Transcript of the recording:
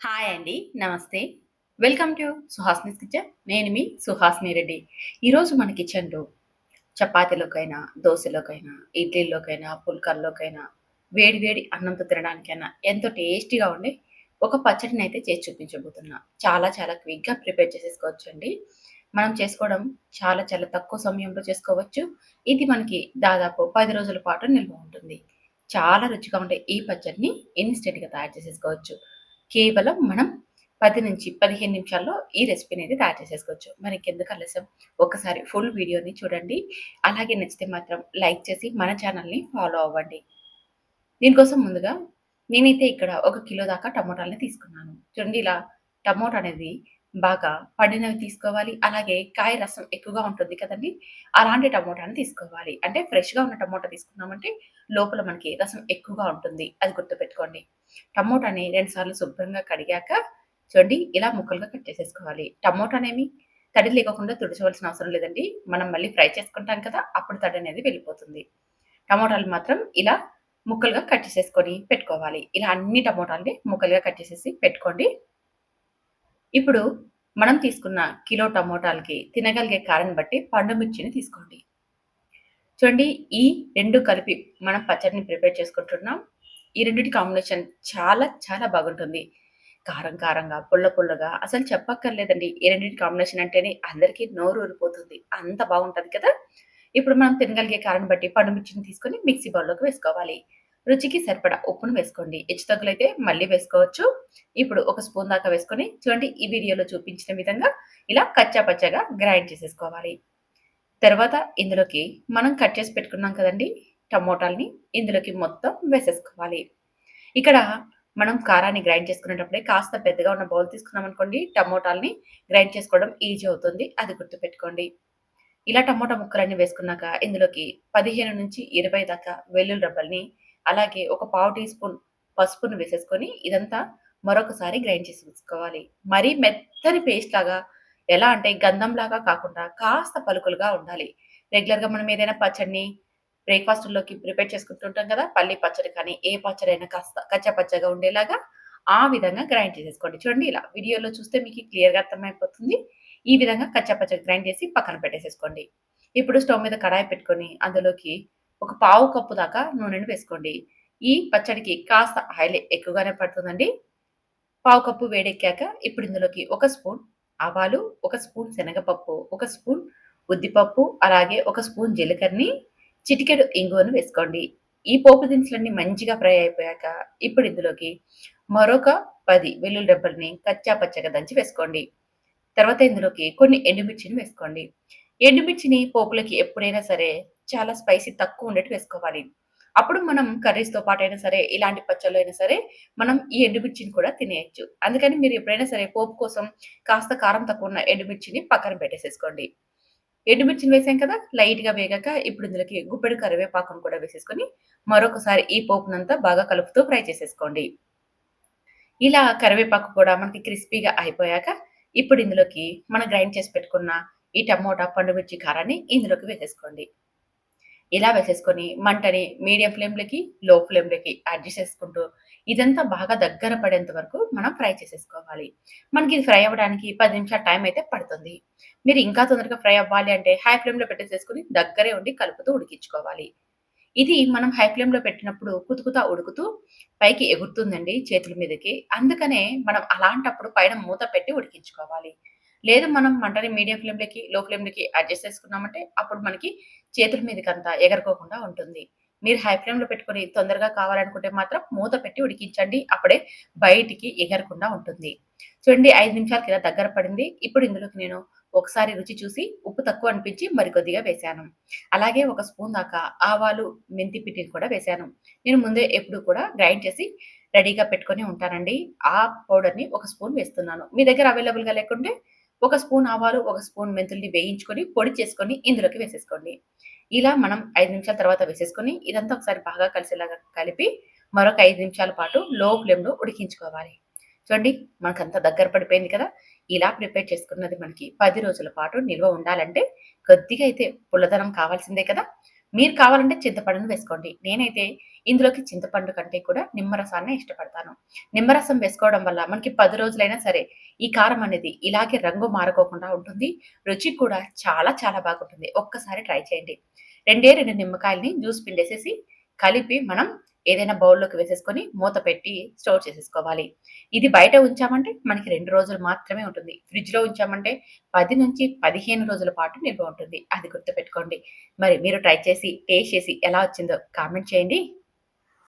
Hi అండి. నమస్తే. Welcome to Suhasini kitchen. నేను మీ సుహాస్ని రెడ్డి. ఈరోజు మన కిచెన్‌లో చపాతీలోకైనా, దోశలోకైనా ఇడ్లీలోకైనా, పుల్కాల్లోకైనా, వేడి వేడి అన్నంతో తినడానికైనా ఎంతో టేస్టీగా ఉండే ఒక పచ్చడిని అయితే చేసి చూపించబోతున్నా. చాలా చాలా క్విక్‌గా ప్రిపేర్ చేసేసుకోవచ్చండి. మనం చేసుకోవడం చాలా చాలా తక్కువ సమయంలో చేసుకోవచ్చు. ఇది మనకి దాదాపు పది రోజుల పాటు నిల్వ ఉంటుంది. చాలా రుచిగా ఉండే ఈ పచ్చడిని ఇన్స్టెంట్గా తయారు చేసేసుకోవచ్చు. కేవలం మనం 10-15 నిమిషాల్లో ఈ రెసిపీనైతే తయారు చేసేసుకోవచ్చు. మనకి ఎందుకు ఆలస్యం ఒకసారి ఫుల్ వీడియోని చూడండి. అలాగే నచ్చితే మాత్రం లైక్ చేసి మన ఛానల్‌ని ఫాలో అవ్వండి. దీనికోసం ముందుగా నేనైతే ఇక్కడ ఒక కిలో దాకా టమోటాలని తీసుకున్నాను. చూడండి ఇలా టమోటా అనేది బాగా పండినవి తీసుకోవాలి. అలాగే కాయ రసం ఎక్కువగా ఉంటుంది కదండీ! అలాంటి టమోటాని తీసుకోవాలి. అంటే ఫ్రెష్‌గా ఉన్న టమోటా తీసుకున్నామంటే లోపల మనకి రసం ఎక్కువగా ఉంటుంది. అది గుర్తుపెట్టుకోండి. టమోటాని 2 సార్లు శుభ్రంగా కడిగాక చూడండి ఇలా ముక్కలుగా కట్ చేసేసుకోవాలి. టమోటానేమి తడి లేకోకుండా తుడిచవలసిన అవసరం లేదండి. మనం మళ్ళీ ఫ్రై చేసుకుంటాం కదా! అప్పుడు తడి అనేది వెళ్ళిపోతుంది. టమోటాలు మాత్రం ఇలా ముక్కలుగా కట్ చేసేసుకొని పెట్టుకోవాలి. ఇలా అన్ని టమోటాలని ముక్కలుగా కట్ చేసేసి పెట్టుకోండి. ఇప్పుడు మనం తీసుకున్న కిలో టమోటాలకి తినగలిగే కారం బట్టి పండు మిర్చిని తీసుకోండి. చూడండి ఈ రెండు కలిపి మనం పచ్చడిని ప్రిపేర్ చేసుకుంటున్నాం. ఈ రెండిటి కాంబినేషన్ చాలా చాలా బాగుంటుంది. కారం కారంగా, పుల్ల పుల్లగా అసలు చెప్పక్కర్లేదండి. ఈ రెండిటి కాంబినేషన్ అంటేనే అందరికీ నోరు ఊరిపోతుంది. అంత బాగుంటుంది కదా! ఇప్పుడు మనం తినగలిగే కారం బట్టి పండు మిర్చిని తీసుకొని మిక్సీ బౌల్‌లోకి వేసుకోవాలి. రుచికి సరిపడా ఉప్పును వేసుకోండి. హెచ్చుతగ్గులైతే మళ్ళీ వేసుకోవచ్చు. ఇప్పుడు ఒక స్పూన్ దాకా వేసుకొని చూడండి ఈ వీడియోలో చూపించిన విధంగా ఇలా కచ్చా పచ్చాగా గ్రైండ్ చేసేసుకోవాలి. తర్వాత ఇందులోకి మనం కట్ చేసి పెట్టుకున్నాం కదండీ! టమోటాలని ఇందులోకి మొత్తం వేసేసుకోవాలి. ఇక్కడ మనం కారాన్ని గ్రైండ్ చేసుకునేటప్పుడే కాస్త పెద్దగా ఉన్న బౌల్ తీసుకున్నామనుకోండి టమోటాలని గ్రైండ్ చేసుకోవడం ఈజీ అవుతుంది. అది గుర్తుపెట్టుకోండి. ఇలా టమోటా ముక్కలన్నీ వేసుకున్నాక ఇందులోకి 15-20 దాకా వెల్లుల్లి రబ్బల్ని అలాగే ఒక పావు టీ స్పూన్ పసుపును వేసేసుకొని ఇదంతా మరొకసారి గ్రైండ్ చేసి వేసుకోవాలి. మరీ మెత్తని పేస్ట్ లాగా ఎలా అంటే గంధం లాగా కాకుండా కాస్త పలుకులుగా ఉండాలి. రెగ్యులర్‌గా మనం ఏదైనా పచ్చడిని బ్రేక్‌ఫాస్ట్‌లోకి ప్రిపేర్ చేసుకుంటుంటాం కదా! పల్లి పచ్చడి కానీ, ఏ పచ్చడి అయినా కాస్త కచ్చా పచ్చగా ఉండేలాగా ఆ విధంగా గ్రైండ్ చేసేసుకోండి. చూడండి ఇలా వీడియోలో చూస్తే మీకు క్లియర్‌గా అర్థమైపోతుంది. ఈ విధంగా కచ్చా పచ్చడి గ్రైండ్ చేసి పక్కన పెట్టేసేసుకోండి. ఇప్పుడు స్టవ్ మీద కడాయి పెట్టుకొని అందులోకి ఒక పావు కప్పు దాకా నూనెను వేసుకోండి. ఈ పచ్చడికి కాస్త ఆయిల్ ఎక్కువగానే పడుతుందండి. పావు కప్పు వేడెక్కాక ఇప్పుడు ఇందులోకి ఒక స్పూన్ ఆవాలు, ఒక స్పూన్ శనగపప్పు, ఒక స్పూన్ ఉద్దిపప్పు, అలాగే ఒక స్పూన్ జీలకర్రని, చిటికెడు ఇంగువను వేసుకోండి. ఈ పోపు దినుసులన్నీ మంచిగా ఫ్రై అయిపోయాక ఇప్పుడు ఇందులోకి మరొక పది వెల్లుల్లి రెబ్బల్ని కచ్చా పచ్చగా దంచి వేసుకోండి. తర్వాత ఇందులోకి కొన్ని ఎండుమిర్చిని వేసుకోండి. ఎండుమిర్చిని పోపులకి ఎప్పుడైనా సరే చాలా స్పైసీ తక్కువ ఉండేట్టు వేసుకోవాలి. అప్పుడు మనం కర్రీస్‌తో పాటైనా సరే ఇలాంటి పచ్చళ్ళు అయినా సరే మనం ఈ ఎండుమిర్చిని కూడా తినేయచ్చు అందుకని మీరు ఎప్పుడైనా సరే పోపు కోసం కాస్త కారం తక్కువ ఉన్న ఎండుమిర్చిని పక్కన పెట్టేసేసుకోండి. ఎండుమిర్చిని వేసాం కదా! లైట్‌గా వేగాక ఇప్పుడు ఇందులోకి గుప్పెడు కరివేపాకును కూడా వేసేసుకొని మరొకసారి ఈ పోపునంతా బాగా కలుపుతూ ఫ్రై చేసేసుకోండి. ఇలా కరివేపాకు కూడా మనకి క్రిస్పీగా అయిపోయాక ఇప్పుడు ఇందులోకి మనం గ్రైండ్ చేసి పెట్టుకున్న ఈ టమోటా, పండు మిర్చి కారాన్ని ఇందులోకి వేసేసుకోండి. ఇలా వేసేసుకొని మంటని మీడియం ఫ్లేమ్లకి లో ఫ్లేమ్లకి అడ్జస్ట్ చేసుకుంటూ ఇదంతా బాగా దగ్గర పడేంత వరకు మనం ఫ్రై చేసేసుకోవాలి. మనకి ఇది ఫ్రై అవ్వడానికి పది నిమిషాల టైం అయితే పడుతుంది. మీరు ఇంకా తొందరగా ఫ్రై అవ్వాలి అంటే హై ఫ్లేమ్‌లో పెట్టేసేసుకుని దగ్గరే ఉండి కలుపుతూ ఉడికించుకోవాలి. ఇది మనం హై ఫ్లేమ్‌లో పెట్టినప్పుడు కుతుకుతా ఉడుకుతూ పైకి ఎగురుతుందండి చేతుల మీదకి. అందుకనే మనం అలాంటప్పుడు పైన మూత పెట్టి ఉడికించుకోవాలి. లేదు మనం మంటని మీడియం ఫ్లేమ్లకి లో ఫ్లేమ్‌లోకి అడ్జస్ట్ చేసుకున్నామంటే అప్పుడు మనకి చేతుల మీదకంతా ఎగరకోకుండా ఉంటుంది. మీరు హై ఫ్లేమ్‌లో పెట్టుకొని తొందరగా కావాలనుకుంటే మాత్రం మూత పెట్టి ఉడికించండి. అప్పుడే బయటికి ఎగరకుండా ఉంటుంది. చూడండి ఐదు నిమిషాల కింద దగ్గర పడింది. ఇప్పుడు ఇందులోకి నేను ఒకసారి రుచి చూసి ఉప్పు తక్కువ అనిపించి మరికొద్దిగా వేశాను. అలాగే ఒక స్పూన్ దాకా ఆవాలు, మెంతి పిట్టిని కూడా వేశాను. నేను ముందే ఎప్పుడు కూడా గ్రైండ్ చేసి రెడీగా పెట్టుకొని ఉంటానండి. ఆ పౌడర్‌ని ఒక స్పూన్ వేస్తున్నాను. మీ దగ్గర అవైలబుల్‌గా లేకుంటే ఒక స్పూన్ ఆవాలు, ఒక స్పూన్ మెంతుల్ని వేయించుకొని పొడి చేసుకొని ఇందులోకి వేసేసుకోండి. ఇలా మనం ఐదు నిమిషాల తర్వాత వేసేసుకొని ఇదంతా ఒకసారి బాగా కలిసేలాగా కలిపి మరొక ఐదు నిమిషాల పాటు లో ఫ్లేమ్‌లో ఉడికించుకోవాలి. చూడండి మనకంతా దగ్గర పడిపోయింది కదా! ఇలా ప్రిపేర్ చేసుకున్నది మనకి పది రోజుల పాటు నిల్వ ఉండాలంటే కొద్దిగా అయితే పుల్లదనం కావాల్సిందే కదా! మీరు కావాలంటే చింతపండును వేసుకోండి. నేనైతే ఇందులోకి చింతపండు కంటే కూడా నిమ్మరసాన్ని ఇష్టపడతాను. నిమ్మరసం వేసుకోవడం వల్ల మనకి పది రోజులైనా సరే ఈ కారం అనేది ఇలాగే రంగు మారుకోకుండా ఉంటుంది. రుచి కూడా చాలా చాలా బాగుంటుంది. ఒక్కసారి ట్రై చేయండి. రెండే రెండు నిమ్మకాయల్ని జ్యూస్ పిండేసేసి కలిపి మనం ఏదైనా బౌల్‌లోకి వేసేసుకొని మూత పెట్టి స్టోర్ చేసేసుకోవాలి. ఇది బయట ఉంచామంటే మనకి రెండు రోజులు మాత్రమే ఉంటుంది. ఫ్రిడ్జ్‌లో ఉంచామంటే 10-15 రోజుల పాటు నిల్వ ఉంటుంది. అది గుర్తుపెట్టుకోండి. మరి మీరు ట్రై చేసి, టేస్ట్ చేసి ఎలా వచ్చిందో కామెంట్ చేయండి.